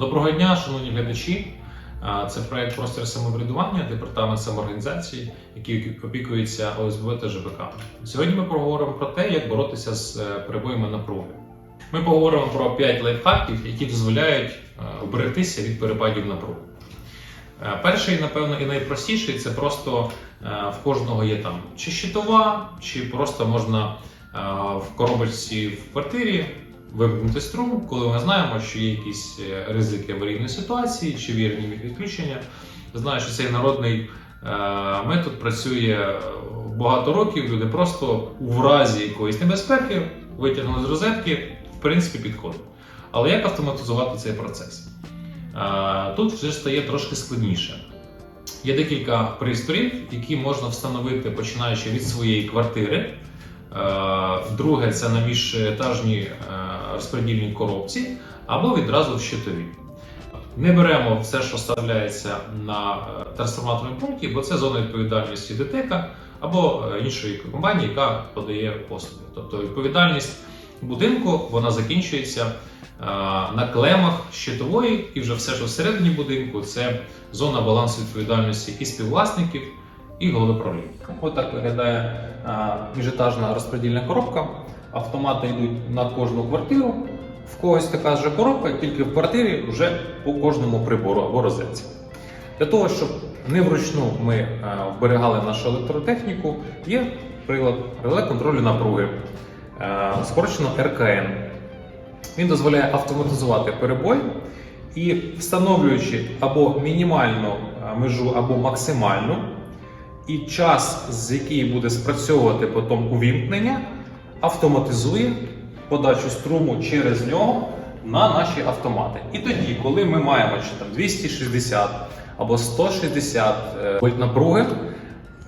Доброго дня, шановні глядачі. Це проект простір самоврядування, департамент самоорганізації, який опікується ОСБ та ЖБК. Сьогодні ми поговоримо про те, як боротися з е, перебоями напруги. Ми поговоримо про 5 лайфхаків, які дозволяють е, уберегтися від перепадів напруги. Е, Перший, напевно, і найпростіший це просто в кожного є там чи щитова, чи просто можна в коробочці в квартирі вимкнути струм, коли ми знаємо, що є якісь е, ризики аварійної ситуації чи вірні відключення. Знаю, що цей народний е, метод працює е, багато років. Люди просто в разі якоїсь небезпеки витягнули з розетки, в принципі, підходить. Але як автоматизувати цей процес? Тут вже стає трошки складніше. Є декілька пристроїв, які можна встановити починаючи від своєї квартири. Е, Друге це на міжетажній е, розподільній коробці або відразу в щитові. Не беремо все, що вставляється на е, трансформаторному пункті, бо це зона відповідальності ДТЕКа або іншої компанії, яка подає послуги. Тобто відповідальність будинку вона закінчується на клемах щитової, і вже все, що всередині будинку, це зона балансу відповідальності і співвласників, і голови. Ось так виглядає міжетажна розподільна коробка. Автомати йдуть на кожну квартиру. В когось така ж коробка, тільки в квартирі вже по кожному прибору або розетці. Для того, щоб не вручну ми е, вберегали нашу електротехніку, є прилад реле контролю напруги, е, скорочено РКН. Він дозволяє автоматизувати перебой і встановлюючи або мінімальну е, межу, або максимальну, і час, з який буде спрацьовувати потім увімкнення, автоматизує подачу струму через нього на наші автомати. І тоді, коли ми маємо чи там 260 або 160 е, вольт напруги,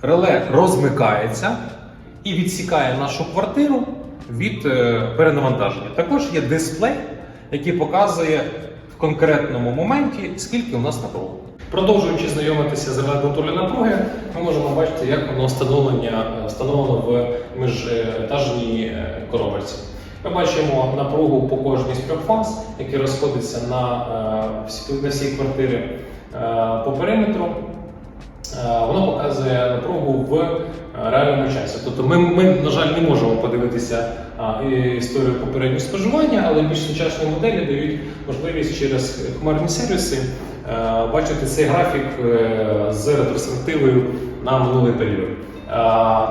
реле розмикається і відсікає нашу квартиру від е, перенавантаження. Також є дисплей, який показує в конкретному моменті, скільки у нас напруги. Продовжуючи знайомитися з контролю напруги, ми можемо бачити, як воно встановлення встановлено в міжетажній е, коробочці. Ми бачимо напругу по кожній з трьох фаз, які розходяться на, е, на всі квартири е, по периметру. Е, Воно показує напругу в е, реальному часі. Тобто ми, ми на жаль, не можемо подивитися історію попереднього споживання, але більш сучасні моделі дають можливість через хмарні сервіси е, бачити цей графік е, з ретроспективою на минулий період. Е,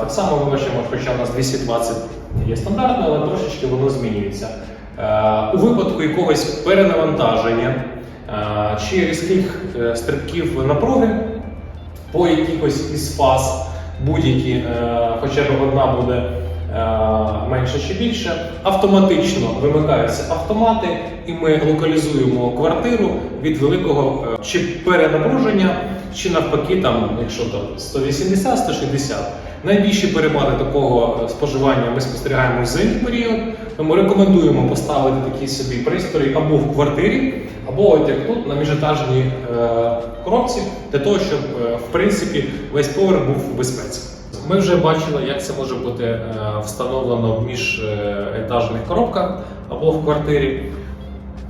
Так само ми бачимо, хоча у нас 220 є стандартно, але трошечки воно змінюється. Е, У випадку якогось перенавантаження е, чи різких е, стрибків напруги по якихось із фаз будь-які, е, хоча б одна буде е, менше чи більше, автоматично вимикаються автомати, і ми локалізуємо квартиру від великого е, чи перенапруження, чи навпаки, там, якщо там 180-160. Найбільші перепади такого е, споживання ми спостерігаємо в зимній період. Тому рекомендуємо поставити такий собі пристрій або в квартирі, або от як тут на міжетажній е, коробці, для того, щоб е, в принципі весь поверх був в безпеці. Ми вже бачили, як це може бути е, встановлено в міжетажних коробках або в квартирі.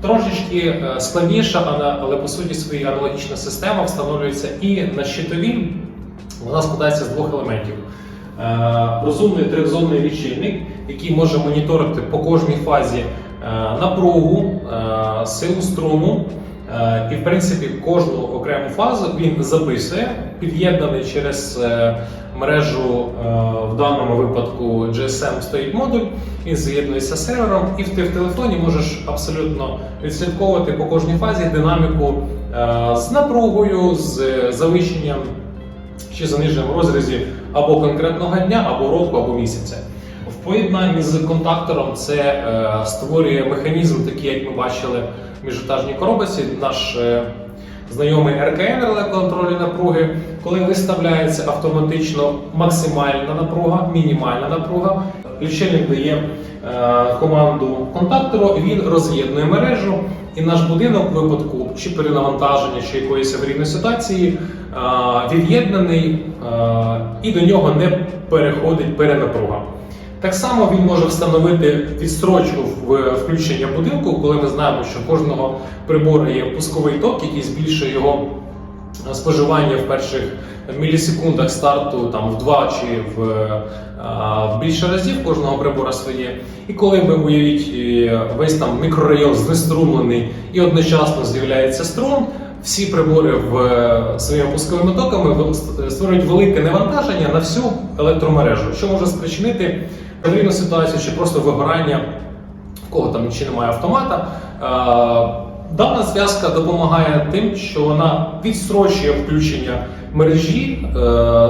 Трошечки е, складніша, але, по суті своїй аналогічна система встановлюється і на щитові. Вона складається з двох елементів. Е, Розумний трьохзонний лічильник, який може моніторити по кожній фазі напругу, силу струму. Е, І, в принципі, кожну окрему фазу він записує, під'єднаний через е, мережу, е, в даному випадку GSM стоїть модуль, він з'єднується з сервером, і ти в телефоні можеш абсолютно відслідковувати по кожній фазі динаміку з напругою, з завищенням чи заниженням розрізі або конкретного дня, або року, або місяця. В поєднанні з контактором це е, створює механізм, такий, як ми бачили в міжетажній коробці, наш е, знайомий РКН реле напруги, коли виставляється автоматично максимальна напруга, мінімальна напруга. Лічильник дає е, команду контактору, він роз'єднує мережу, і наш будинок в випадку чи перенавантаження, чи якоїсь аварійної ситуації е, від'єднаний е, і до нього не переходить перенапруга. Так само він може встановити відстрочку в включення будинку, коли ми знаємо, що кожного прибору є пусковий ток, який збільшує його споживання в перших мілісекундах старту там в два чи в, в більше разів кожного прибора своє. І коли ви уявіть е, весь там мікрорайон знеструмлений і одночасно з'являється струм, всі прибори в е, своїми пусковими токами створюють велике навантаження на всю електромережу, що може спричинити аварійну ситуацію чи просто вигорання в кого там ще немає автомата. Е, Дана зв'язка допомагає тим, що вона відстрочує включення мережі е,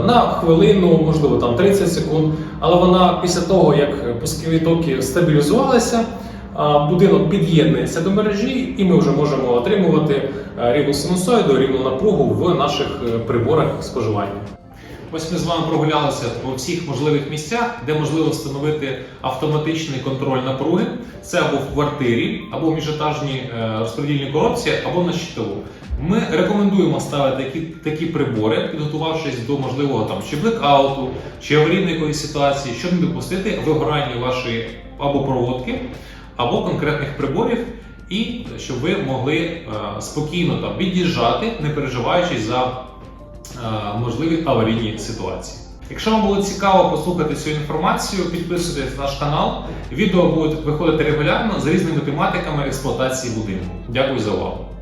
на хвилину, можливо, там 30 секунд. Але вона після того, як пускові токи стабілізувалися, е, будинок під'єднується до мережі, і ми вже можемо отримувати рівну синусоїду, рівну напругу в наших приборах споживання. Ось ми з вами прогулялися по всіх можливих місцях, де можливо встановити автоматичний контроль напруги. Це або в квартирі, або в міжетажній е, розподільній коробці, або на щитову. Ми рекомендуємо ставити такі, такі прибори, підготувавшись до можливого там чи блекауту, чи аварійної якоїсь ситуації, щоб не допустити вигорання вашої або проводки, або конкретних приборів. І щоб ви могли е, спокійно там від'їжджати, не переживаючи за можливі аварійні ситуації. Якщо вам було цікаво послухати цю інформацію, підписуйтесь на наш канал. Відео будуть виходити регулярно з різними тематиками експлуатації будинку. Дякую за увагу.